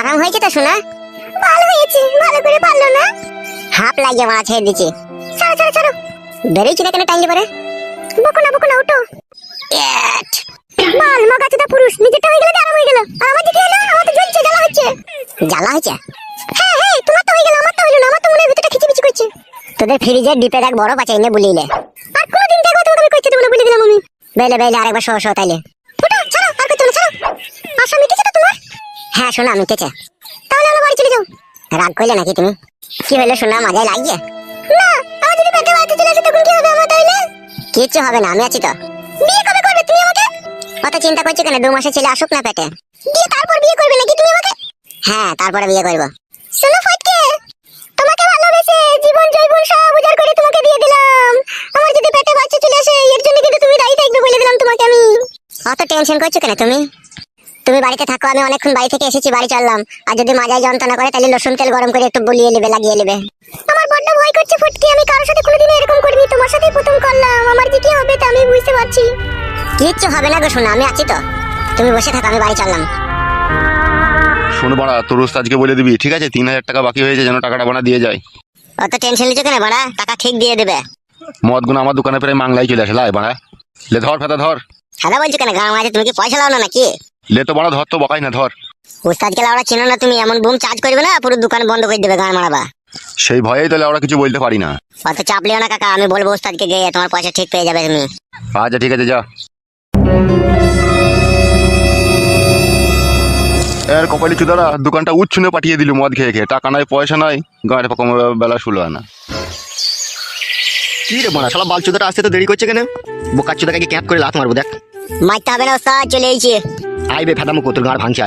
আরাম হয়েছে তো শোনা ভালো হয়েছে ভালো করে পারল না। হাফ লাগিয়ে মারা ছেড়ে দিচ্ছে ছাড়ো ছাড়ো ছাড়ো। বেরোইছি না কেন টাইম পরে বকো না বকো না ওটো এট মাল মগাচোদা পুরুষ নিজেরটা হয়ে গেলে আরাম হয়ে গেল। আর আমার কি হলো আমার তো জ্বলছে জ্বালা হচ্ছে। জ্বালা হচ্ছে হ্যাঁ হ্যাঁ তোমার তো হয়ে গেল আমার তো না আমার তো মনের ভিতরটা খিচিমিচি করছে। তোদের ফ্রিজের ডিপের এক বড় বাচ্চা এনে বুলিলে আর কোনদিন দেখো তোমাকে আমি কইতে বলে দিলাম আমি। বেলে বেলে আরেকবার সহ সহ তাইলে। ওটা ছাড়ো আর কইতে ছাড়ো। তো তোমার হ্যাঁ শোনা মিটেছে তাহলে আমার বাড়ি চলে যাও। রাগ করলে নাকি তুমি? কি হলো শোনা মাজায় লাগিয়ে? না আমার যদি পেটে বাড়িতে চলে আসে তখন কি হবে আমার তাইলে? কিচ্ছু হবে না আমি আছি তো। বিয়ে কবে করবে তুমি আমাকে? অত চিন্তা করছ কেন? দু মাসের ছেলে আসুক না পেটে। দিয়ে তারপর বিয়ে করবে নাকি তুমি আমাকে? হ্যাঁ তারপরে বিয়ে করব। শোনো ফটকে তোমাকে ভালোবেসে জীবন জৈবন সব উজাড় করে তোমাকে দিয়ে দিলাম। আমার যদি পেটে বাচ্চা চলে আসে এর জন্য কিন্তু তুমি দায়ী থাকবে বলে দিলাম তোমাকে আমি। অত টেনশন করছ কেন তুমি? তুমি বাড়িতে থাকো আমি অনেকক্ষণ বাড়ি থেকে এসেছি বাড়ি চললাম। আর যদি মাজায় যন্ত্রণা করে তাহলে লসুন তেল গরম করে একটু বলিয়ে নেবে লাগিয়ে নেবে। আমার বড্ড ভয় করছে ফুটকি আমি কারোর সাথে কোনোদিন এরকম করিনি তোমার সাথেই প্রথম করলাম। আমার যে কি হবে তা আমি বুঝতে পারছি। কিচ্ছু হবে না গো শোনা আমি আছি তো। তুমি বসে থাকো আমি বাড়ি চললাম। শোনো বাড়া তোর ওস্তাদকে বলে দিবি ঠিক আছে? তিন হাজার টাকা বাকি হয়েছে যেন টাকাটা বানা দিয়ে যায়। অত টেনশন নিচ্ছ কেন বাড়া? টাকা ঠিক দিয়ে দেবে। মদ গুণ আমার দোকানে প্রায় মাংলাই চলে আসে লাই বাড়া। লে ধর ফেতা ধর। সাদা বলছো কেন? গান মাঝে তুমি কি পয়সা লাও না নাকি? লে তো বড় ধর তো বকাই না ধর। উস্তাদকে লাউড়া চেনো না তুমি? এমন বুম চার্জ করবে না? পুরো দোকান বন্ধ করে দেবে গান মারাবা সেই ভয়েই তাহলে আমরা কিছু বলতে পারি না। অত চাপ লিও না কাকা আমি বলব উস্তাদকে গিয়ে তোমার পয়সা ঠিক পেয়ে যাবে তুমি। আচ্ছা ঠিক আছে যা। এর কপালি চুদারা দোকানটা উচ্ছুনে পাঠিয়ে দিল মদ খেয়ে খেয়ে। টাকা নাই পয়সা নাই গাঁয়ের পকম বেলা শুলো না। কি রে বাড়া শালা বালচুদাটা আসতে তো দেরি করছে কেন? বোকার চুদাকে ক্যাপ করে লাত মারবো দেখ। মারতে হবে না উস্তাদ চলে এসেছি। আইবে ফেদামো তোর গাড় ভাঙছে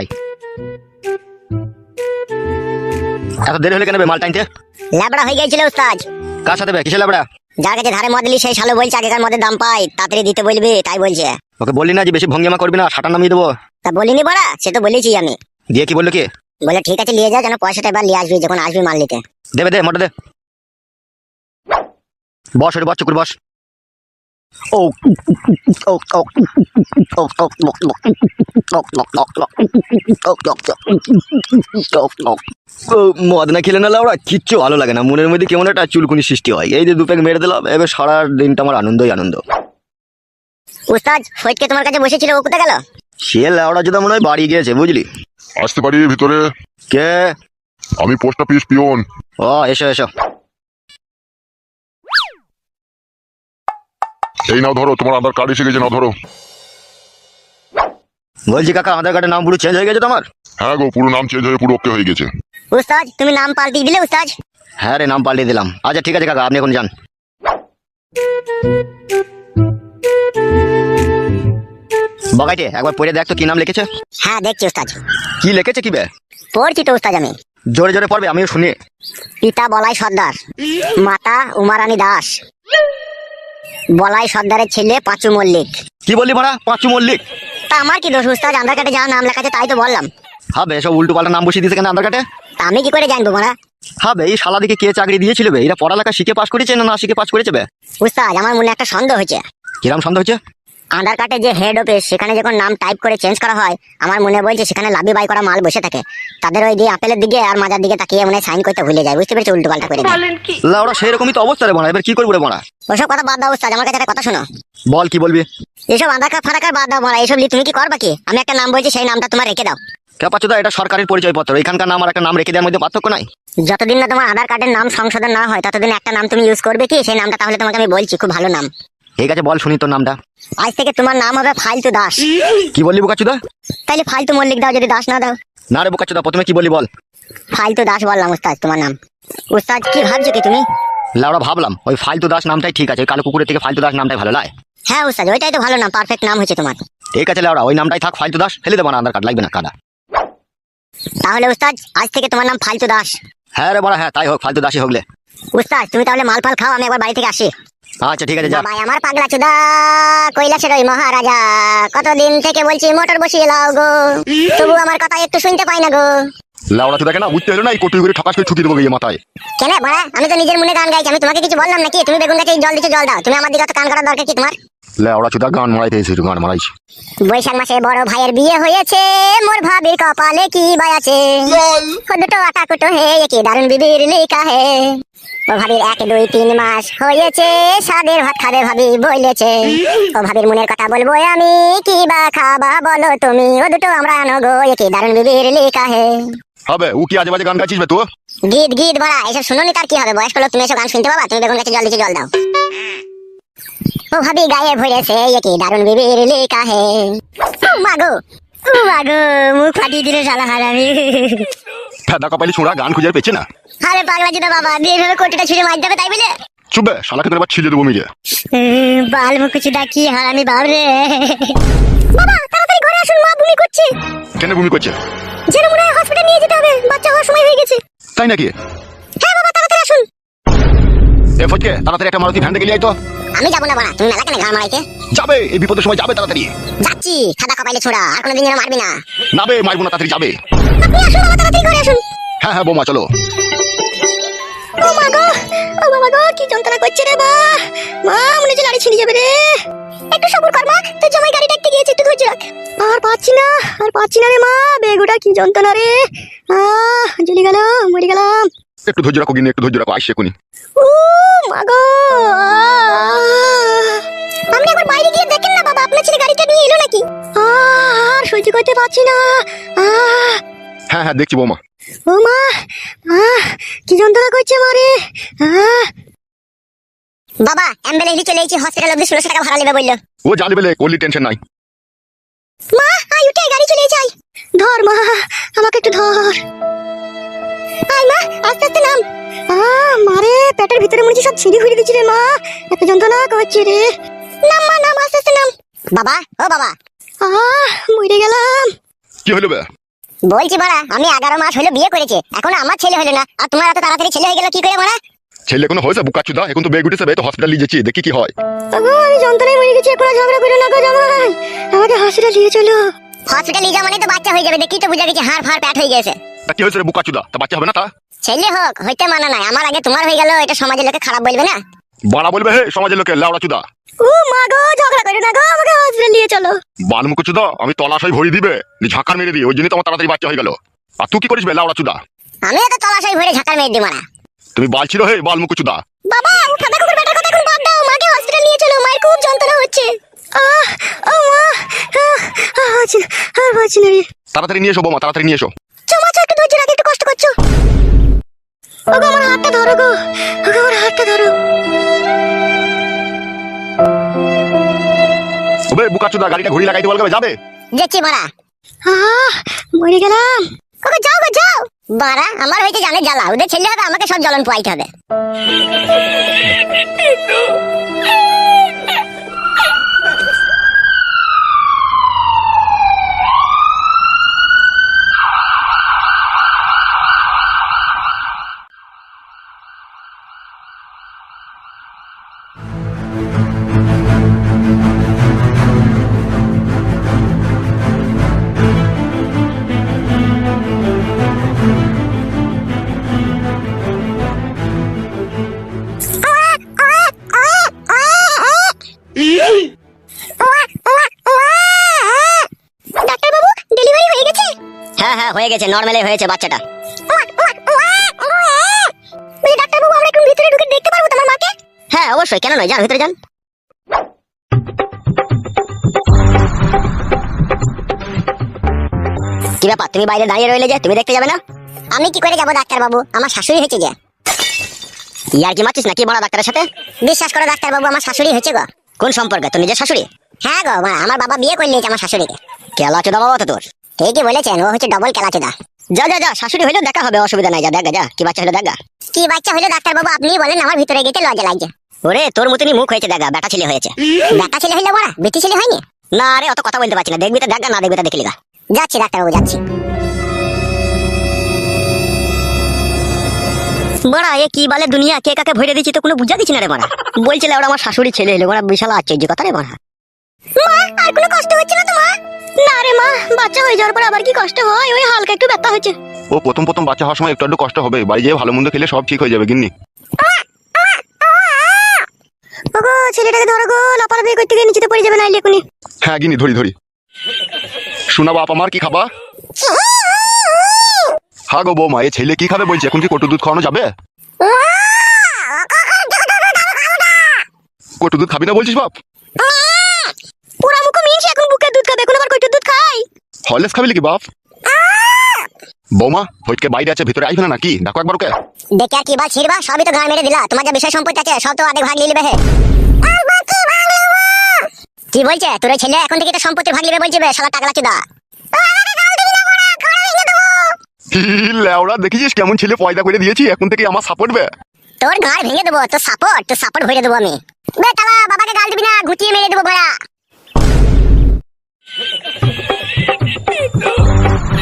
এত দেরি হলে কেন বে মাল টাইনতে ল্যাবড়া হয়ে গিয়েছিল উস্তাদ কার সাথে বে? যার কাছে ধারে সেই সালো বলছে আগেকার দাম পাই তাড়াতাড়ি দিতে বলবি তাই বলছে। ওকে বললি না যে বেশি ভঙ্গিমা করবি না সাটা নামিয়ে দেবো? তা বলিনি বড়া সে তো বলেছি আমি। দিয়ে কি বলল কি? বলে ঠিক আছে নিয়ে যাও যেন পয়সাটা এবার নিয়ে আসবি যখন আসবি মাল নিতে। দেবে দে মোটা দে। বস ওরে বস চুকুর বস। ও ও ও ও ও মদ না খেলে না ওরা কিচ্ছু ভালো লাগে না। মনের মধ্যে কেমন একটা চুলকুনি সৃষ্টি হয়। এই যে দুপ্যাক মেরে দিলাম এবার সারা দিনটা আমার আনন্দই আনন্দ। উস্তাদ ফৈটকে তোমার কাছে বসেছিল ও কোথায় গেল? সে লাউড়া যদি মনে হয় বাড়ি গিয়েছে বুঝলি? আসতে পারি ভিতরে? কে? আমি পোস্ট অফিস পিওন। ও এসো এসো। এই নাও ধরো তোমার আধার কার্ড এসে গেছে নাও ধরো। বলছি কাকা আধার কার্ডের নাম পুরো চেঞ্জ হয়ে গেছে তোমার? হ্যাঁ গো পুরো নাম চেঞ্জ হয়ে পুরো ওকে হয়ে গেছে। উস্তাদ তুমি নাম পাল্টিয়ে দিলে উস্তাদ? হ্যাঁ রে নাম পাল্টে দিলাম। আচ্ছা ঠিক আছে কাকা আপনি এখন যান। বগাইটে একবার পড়ে দেখ তো কি নাম লিখেছে। হ্যাঁ দেখছি উস্তাদ। কি লিখেছে কি বে? পড়ছি তো উস্তাদ আমি। জোরে জোরে পড়বে আমিও শুনি। পিতা বলাই সর্দার। মাতা উমারানী দাস। বলাই সর্দারের ছেলে পাঁচু মল্লিক। কি বললি মারা পাঁচু মল্লিক? তা আমার কি দোষ উস্তাদ আধার কার্ডে যা নাম লেখা আছে তাই তো বললাম। হবে সব উল্টো পাল্টা নাম বসিয়ে দিয়েছে কেন আধার কার্ডে? তা আমি কি করে জানব মারা হবে এই শালা দিকে কে চাকরি দিয়েছিল বে? এরা পড়ালেখা শিখে পাশ করেছে না না শিখে পাশ করেছে বে? উস্তাদ আমার মনে একটা সন্দেহ হয়েছে। কিরাম সন্দেহ হচ্ছে আধার কার্ডে যে হেড অফিস সেখানে যখন নাম টাইপ করে চেঞ্জ করা হয় আমার মনে বলছে সেখানে লাভি বাই করা মাল বসে থাকে। তাদের ওই দিয়ে আপেলের দিকে আর মাজার দিকে তাকিয়ে মনে সাইন করতে ভুলে যায় বুঝতে পেরেছি? উল্টো পাল্টা করে লাউড়া সেরকমই তো অবস্থা রে এবার কি করব রে মারা ওসব কথা বাদ দাও উস্তাদ আমার কাছে একটা কথা শোনো। বল কি বলবি? এসব আধার কার্ড ফাধার কার্ড বাদ দাও এসব নিয়ে তুমি কি করবা কি? আমি একটা নাম বলছি সেই নামটা তোমার রেখে দাও। কে পাচ্ছ এটা সরকারি পরিচয় পত্র এখানকার নাম আর একটা নাম রেখে দেওয়ার মধ্যে পার্থক্য নাই? যতদিন না তোমার আধার কার্ডের নাম সংশোধন না হয় ততদিন একটা নাম তুমি ইউজ করবে কি? সেই নামটা তাহলে তোমাকে আমি বলছি খুব ভালো নাম। ঠিক আছে বল শুনি তোর নামটা। আজ থেকে তোমার নাম হবে ফালতু দাস। কি বললি বোকাচুদা তাইলে ফালতু মল্লিক দাও যদি দাস না দাও। না রে বোকাচুদা প্রথমে কি বললি বল। ফালতু দাস বললাম উস্তাদ তোমার নাম। উস্তাদ কি ভাবছ কি তুমি? লাউড়া ভাবলাম ওই ফালতু দাস নামটাই ঠিক আছে ওই কালো কুকুরের থেকে ফালতু দাস নামটাই ভালো লাগে হ্যাঁ উস্তাদ ওইটাই তো ভালো নাম পারফেক্ট নাম হয়েছে তোমার। ঠিক আছে লাউড়া ওই নামটাই থাক ফালতু দাস ফেলে দেবো না আধার কার্ড লাগবে না কাদা। তাহলে উস্তাদ আজ থেকে তোমার নাম ফালতু দাস। হ্যাঁ রে বড়া হ্যাঁ তাই হোক ফালতু দাসই হোকলে উস্তাদ তুমি তাহলে মাল ফাল খাও আমি একবার বাড়ি থেকে আসি। আচ্ছা ঠিক আছে যা। ভাই আমার পাগলা চুদা কৈলাসের ওই মহারাজা। কতদিন থেকে বলছি মোটর বসিয়ে লাও গো। তবু আমার কথা একটু শুনতে পাই না গো। লাউড়া চুদা কেন বুঝতে হলো না এই কোটি করে ঠকাস করে ছুটি দেবো গিয়ে মাথায়। কেন বড়া আমি তো নিজের মনে গান গাইছি আমি তোমাকে কিছু বললাম নাকি? তুমি বেগুন গাছে জল দিচ্ছ জল দাও। তুমি আমার দিকে কান করার দরকার কি তোমার? লেওড়া চুদা গান মারাইতে এসেছি গান মারাইছি। বৈশাখ মাসে বড় ভাইয়ের বিয়ে হয়েছে মোর ভাবির কপালে কি বাই দুটো আটা কুটো হে কি দারুণ বিবির লিকা হে। ও ভাবির এক দুই তিন মাস হয়েছে সাদের ভাত খাবে ভাবি বইলেছে ও ভাবির মনের কথা বলব আমি কি বা খাবা বলো তুমি? ও দুটো আমরা আনো গো এ কি দারুণ বিবির লিকা হে। হবে ও কি আজে বাজে গান গাইছিস বে তুই? গীত গীত ভরা এসব শুনুনি তার কি হবে? বয়স্ক লোক তুমি এসব গান শুনতে পাবা? তুমি বেগুন গাছে জল দিচ্ছে জল দাও। ও ভাবি গায়ে ভরেছে এ কি দারুণ বিবির লিকা হে। মাগো মাগো মুখ ফাটিয়ে দিলে শালা হারামি। ফেদা কপালি ছোঁড়া গান খুঁজে পেয়েছে না? আরে পাগলা জুতো বাবা দিয়ে ভেবে কোটিটা ছুঁড়ে মার যাবে তাই বলে? চুপবে শালাকে তোর এবার ছিলে দেবো মিলে বাল মুখ চুদা কি হারামি বাপ রে। বাবা তাড়াতাড়ি ঘরে আসুন মা ভূমি করছে। কেন ভূমি করছে? যেন মনে হয় হসপিটাল নিয়ে যেতে হবে বাচ্চা হওয়ার সময় হয়ে গেছে। তাই নাকি? হ্যাঁ বাবা তাড়াতাড়ি আসুন। এ ফটকে তাড়াতাড়ি একটা মারুতি ভ্যান গেলি তো। আমি যাব না বাড়া। তুমি মেলা কেন ঘা মারাইতে? যাবে এই বিপদের সময় যাবে তাড়াতাড়ি। যাচ্ছি খাদা কপাইলে ছোড়া আর কোনোদিন যেন মারবি না। নাবে মারবো না তাড়াতাড়ি যাবে। আপনি আসুন বাবা তাড়াতাড়ি ঘরে আসুন। হ্যাঁ হ্যাঁ বৌমা চলো। ও মা গো ও বাবা গো কি যন্ত্রণা করছে রে মা মা মনে হচ্ছে লাড়ি ছিঁড়ে যাবে রে। একটু সবুর কর মা। তোর জামাই গাড়ি ডাকতে গিয়েছে একটু ধৈর্য রাখ। আর পাচ্ছি না আর পাচ্ছি না রে মা। বেগুটা কি যন্ত্রণা রে। আহ জ্বলে গেল মরে গেলাম। একটু ধৈর্য রাখো গিয়ে একটু ধৈর্য রাখো আসছে কোনি ও মা গো! আপনি একবার বাইরে গিয়ে দেখেন না বাবা আপনার ছেলে গাড়িটা নিয়ে এলো নাকি? আর সহ্য করতে পারছি না। হ্যাঁ হ্যাঁ দেখছি বৌমা। ও মা কি যন্ত্রণা করছে মারে বাবা অ্যাম্বুলেন্স চলে এসেছি হসপিটাল অব্দি ষোলোশো টাকা ভাড়া নেবে বলল। ও জানবে বলে করলি টেনশন নাই। মা আই উঠে গাড়ি চলে যাই। ধর মা আমাকে একটু ধর। আই মা আস্তে আস্তে নাম। মারে পেটের ভিতরে মনে সব ছিঁড়ি ফুড়ি দিচ্ছে রে মা। এত যন্ত্রণা করছে রে। নাম মা নাম আস্তে আস্তে নাম। বাবা ও বাবা। আহ মরে গেলাম। কি হলো বে? বলছি আমি এগারো মাস হলো বিয়ে করেছে এখন আমার ছেলে হলো না। আর তোমার এত তাড়াতাড়ি ছেলে হয়ে গেল কি করে মারা ছেলে কোনো হয়েছে বুকা চুদা এখন তো বেগ উঠেছে তো হসপিটাল নিয়ে যাচ্ছি দেখি কি হয়। আমি যন্ত্রণায় মরে গেছি এখন ঝগড়া করো না গো জামাই। আমাকে হসপিটাল নিয়ে চলো। হসপিটাল নিয়ে যাওয়া মানে তো বাচ্চা হয়ে যাবে দেখি তো বুঝা গেছে হাড় ফাড় প্যাট হয়ে গেছে তা কি হয়েছে রে বুকা চুদা তা বাচ্চা হবে না তা? ছেলে হোক হইতে মানা নাই। আমার আগে তোমার হয়ে গেল এটা সমাজের লোকে খারাপ বলবে না? বাড়া বলবে হে সমাজের লোকে লাউড়া চুদা। ও মা গো ঝগড়া করো না গো আমাকে হসপিটাল নিয়ে চলো। বালমুখ চুদা আমি তলাশাই ভরি দিবে নি ঝাঁকার মেরে দিই ওই জন্যই তোমার তাড়াতাড়ি বাচ্চা হয়ে গেল। আর তুই কি করিস বে লাউড়া চুদা? আমি তো তলাশাই ভরে ঝাঁকার মেয়ে দিই মারা। তুমি বাল ছিল হে বালমুখ চুদা। বাবা ও কুকুর বেটার কথা এখন বাদ দাও মাকে হসপিটাল নিয়ে চলো মায়ের খুব যন্ত্রণা হচ্ছে। আহ ও মা আহ, না, আর না তাড়াতাড়ি নিয়ে এসো বৌমা তাড়াতাড়ি নিয়ে এসো। চমাচো একটু ধৈর্য রাখ একটু কষ্ট করছ। ওগো আমার হাতটা ধরো গো। ওগো আমার হাতটা ধরো। ওবে বুকা চুদা গাড়িটা ঘুরি লাগাইতে বলবে যাবে? যাচ্ছি মারা। আহ মরে গেলাম। ওকে যাও গো যাও। বাড়া আমার হইতে জানে জ্বালা। ওদের ছেলে হবে আমাকে সব জ্বলন পোয়াইতে হবে। হ্যাঁ গেছে নর্মালি হয়েছে বাচ্চাটা। বলি ডাক্তারবাবু আমরা একটু ভিতরে ঢুকে দেখতে পারব তোমার মাকে? হ্যাঁ অবশ্যই কেন নয় যান ভিতরে যান। কি ব্যাপার তুমি বাইরে দাঁড়িয়ে রইলে যে তুমি দেখতে যাবে না? আমি কি করে যাব ডাক্তারবাবু? আমার শাশুড়ি হয়েছে যে ইয়ার কি মারছিস নাকি বড় ডাক্তারের সাথে? বিশ্বাস করো ডাক্তারবাবু আমার শাশুড়ি হয়েছে গো। কোন সম্পর্কে তোর নিজের শাশুড়ি? হ্যাঁ গো আমার বাবা বিয়ে করে নিয়েছে আমার শাশুড়িকে। কেলা চোদা বাবা তো তোর। ঠিকই বলেছেন ও হচ্ছে ডবল কেলাচোদা যা যা যা শাশুড়ি হইলেও দেখা হবে অসুবিধা নাই যা দেখা যা কি বাচ্চা হলো দেখা। কি বাচ্চা হলো ডাক্তারবাবু আপনি বলেন আমার ভিতরে গেতে লজ্জা লাগছে। ওরে তোর মতনই মুখ হয়েছে দেখা বেটা ছেলে হয়েছে। বেটা ছেলে হইল বড়া বেটি ছেলে হয়নি? না আরে অত কথা বলতে পারছি না দেখবি তো দেখা না দেখবি তো দেখলি গা যাচ্ছি ডাক্তারবাবু যাচ্ছি। বড়া এ কি বলে দুনিয়া কে কাকে ভরে দিচ্ছি তো কোনো বুঝা দিচ্ছি না রে বড়া। বলছিল ওরা আমার শাশুড়ি ছেলে এলো বড়া বিশাল আশ্চর্য কথা রে বড়া। মা আর কোনো কষ্ট হচ্ছে না তোমার না রে মা বাচ্চা হয়ে যাওয়ার পর আবার কি কষ্ট হয়? ওই হালকা একটু ব্যথা হচ্ছে ও প্রথম প্রথম বাচ্চা হওয়ার সময় একটু একটু কষ্ট হবে। বাড়ি যেয়ে ভালো মন্দ খেলে সব ঠিক হয়ে যাবে গিন্নি। ওগো ছেলেটাকে ধরো গো লাপালাপি করতে গিয়ে নিচেতে পড়ে যাবে না এখনই হ্যাঁ গিনি ধরি ধরি। শোনা বাপ আমার কি খাবা? হ্যাঁ গো বৌমা এ ছেলে কি খাবে বলছে? এখন কি কটু দুধ খাওয়ানো যাবে? কটু দুধ খাবি না বলছিস বাপ? পুরা মুখ মিনছে এখন বুকের দুধ খাবে এখন আবার কইটুর দুধ খাই হরলেস খাবি নাকি বাপ? বৌমা হইটকে বাইরে আছে ভিতরে আইবে না নাকি? দেখো একবার ওকে। দেখে আর কি বল ছিড়বা? সবই তো গান মেরে দিলা। তোমার যা বিষয় সম্পত্তি আছে সব তো অর্ধেক ভাগ নিয়ে হে। কি বলছে? তোর ছেলে এখন থেকে তো সম্পত্তি ভাগ নেবে বলছিবে শালা টাকলা চুদা হি, লেওড়া দেখেছিস কেমন ছেলে পয়দা করে দিয়েছি? এখন থেকে আমার সাপোর্ট বে। তোর গাড় ভেঙে দেবো তোর সাপোর্ট তোর সাপোর্ট ভরে দেবো আমি। বে তালা বাবাকে গাল Então...